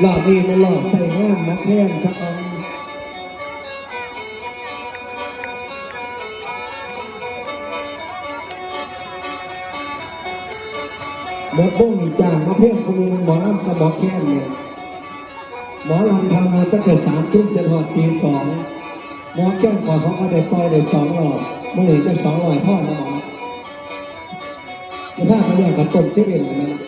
หลอดนี้มันหลอดใส่งามมาแค้นชักเอาเมื่อโป้งอีจ้ามาเพ่งคนนึงมันหมอลำกับหมอแค้นเนี่ยหมอลำทำงานตั้งแต่สามทุ่มจนหอดตีสองหมอแค้นก่อนเขาก็ได้ปล่อยได้สองรอบเมื่อไหร่จะสองร้อยพ่อนะหมอจะพามาเรียกกับต้นเชฟเองนะ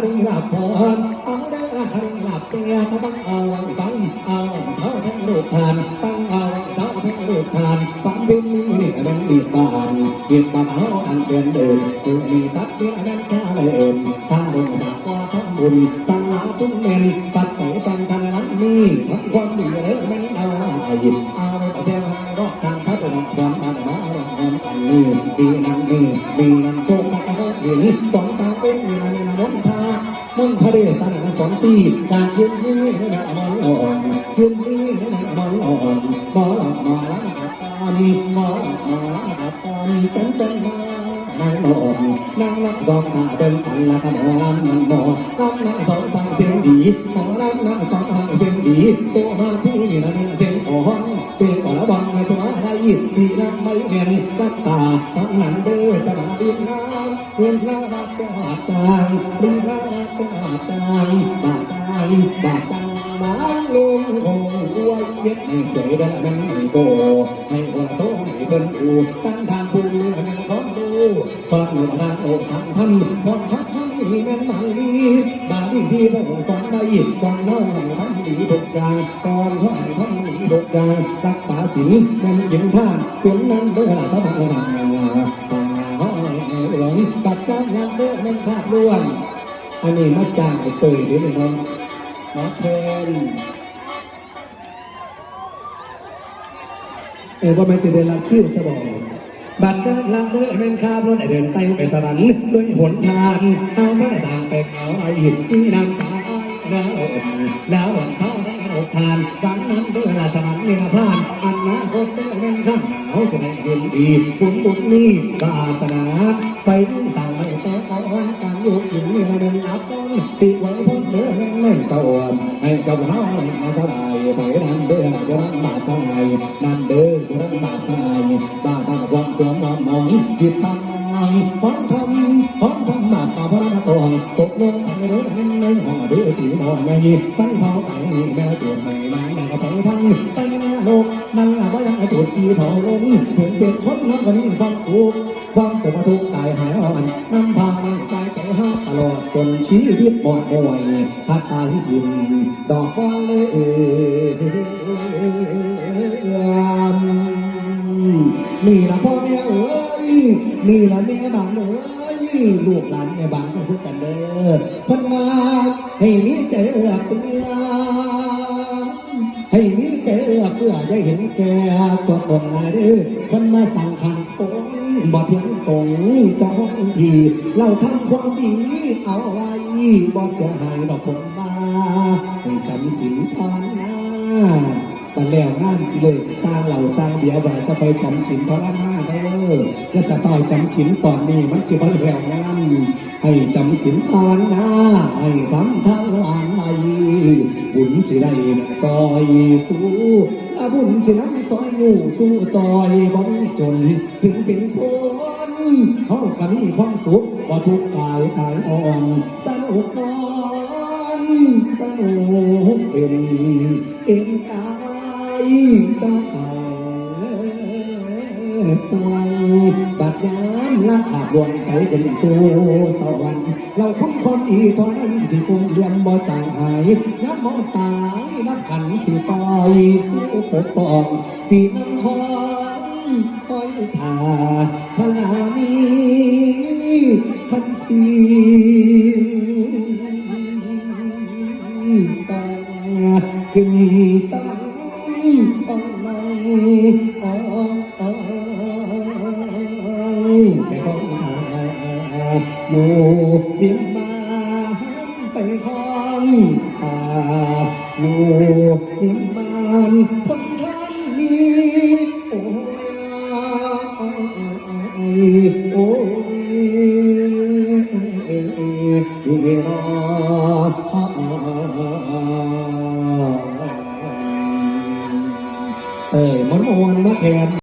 เรื่องละคดีหลับพรเอาเรื่องละคดีหลับเปียก็ต้องเอาไว้ตั้งเอาไว้เท่าทั้งลูกทานตั้งเอาไว้เท่าทั้งลูกทานฟังบินนี่นี่มันดีบานเกียรติบานเอาอันเดินเดินดูนี่สัตว์นี่นั้นแค่เลยเอิญถ้าลงมาก็ทำบุญสลาตุ้มเมนปัดเต่าตันธนวัฒน์นี่ทำความดีเลยมันเอาไอ้เอาไปประเสริฐรอบทางทัศน์นอนมมาแต่มาเอาเงินอันนี้ดีนั่นนี่ดีนั่นโตกตะ เห็นตอนกลางเป็นมีนามีนามนทามนต์พระเดชสนาสอนสี่การยืนนี้ให้มันอมรอ่อนยืนนี้ให้มันอมรอ่อนมอหลับมาแล้วมาตามหมอหลับมาแล้วมาตามเป็นเป็นมานางนอนนางนักสองตาเดินกันละกันหมอลำมันหมอลำนักสองตาเสียงดีหมอลำนักสองตาเสียงดีตัวมาพี่นี่นะเนี่ยเสียงอ่อนเสียงอ่อนล้วบอลในสมาได้สีน้ำไม่เมียนรักตาทั้งนั้นเด้อจะมาดินน้ำ เงินพระบาทกาตางดินพระบาทกาตางบาตางบาตางมาลงคงอวยเย็ดให้สวยได้ละมันไม่โกให้คนละโซ่ให้เพิ่นดูตั้งทางภูมินี่ละมันของดูพอดหนุนทางโอ้ทางทำพอทักทำนี่แม่นมาลีบาลีที่พระองค์สอนได้สอนน้อยทำดีทุกอย่างสอนเขาให้ทำดีทุกอย่างรักษาศีลแม่นกินท่าเป็นนั้นเด้อละสบายทำงานทำงานห้อย หลงตัดจ้างงานเด้อแม่นขาดล้วนอันนี้มาจางไอ้เตยเดี๋ยวนี้เนาะมาเทนเออว่ามันจะเดินลัดคิ้วสบอยบัดเดินลาเดินเป็นข้ามรถไอเดินไต่ไปสวรรค์ด้วยหนทางเอาพระสางไปเอาไอ้หินที่นำใจแล้วแล้วเท่า อดทานดังนั้นเดินลาสวรรค์นี่ละพานอันนาคตเดินเป็นข้างหนาวจะได้เดินดีบุญบุญนี่วาสนา ไปที่งสั่งไม่แต่ก่อนการอยู่กินนี่ละเดินอับต้นสิไว้พ้นเดือนไม่เจ้าอ่อนให้เจ้าเฮามาสบายไปนั่นเดือนจะรับบาดไปนั่นเดือนจะรับบาดไปบาดมันความเสวมมองมมองผิดทางพร้อมทำพร้อมทำบาดป่าพระ ตองตกลงไปเรือนั้นในห่อเดือที่นอนในไฟเผาไก่แม่จวนไม่นานก็ไปพังไปหน้าโลกนั่นละว่ายังจุดที่เผาลงถึงเป็นคนนั้นก็มีความสุขความสุขทุกข์ตายหายอ่อนนำพาให้กายใจห้าตลอดจนชีวิตบอดบ่วยพัดตายทิมดอกว่าเลยนี่ละพ่อแม่เอ้ยนี่ละแม่บ้างเอ้ย ลูกหลานแม่บางก็คือกันเด้อเพันมาให้มีใจเอื้อเปื้อให้มีเจอเพื่อได้เห็นแก่ตัวตนนายเด้อคนมาสั่งขันตนบ่เทียงตรงเจ้าของทีเราทำความดีเอาไว้บ่เสียหายดอกผมมาให้จำสินทานนะบันแล้วงานเลยสร้างเหล่าสร้างเบียร์ไว้ก็ไปจำสินพระนา ก็จะต่อยจำสินตอนนี้มันจะบันแล้วงานให้จำสินภาวนาให้ทำทางหลานไหลบุญสิได้นักซอยสู้ละบุญสิน้ำซอยอยู่สู้ซอยบ่มีจนถึงเป็นคนเฮาก็มีความสุขว่าทุกกายกายอ่อนสนุกนอนสนุกเป็นเอ็นกายตั้งแต่ หวังบัดยามละขาดวงไปเป็นสู่สวรรค์เราคงความดีเท่านั้นสิคงเลียมบ่จางหายย้ำมองตายนับขันสิซอยสู้ปกป้องสีน้ำหอมคอยทาพลามีคันสี ป่าหนูนิมานคนทางนี้ โอ้ยโอ้ย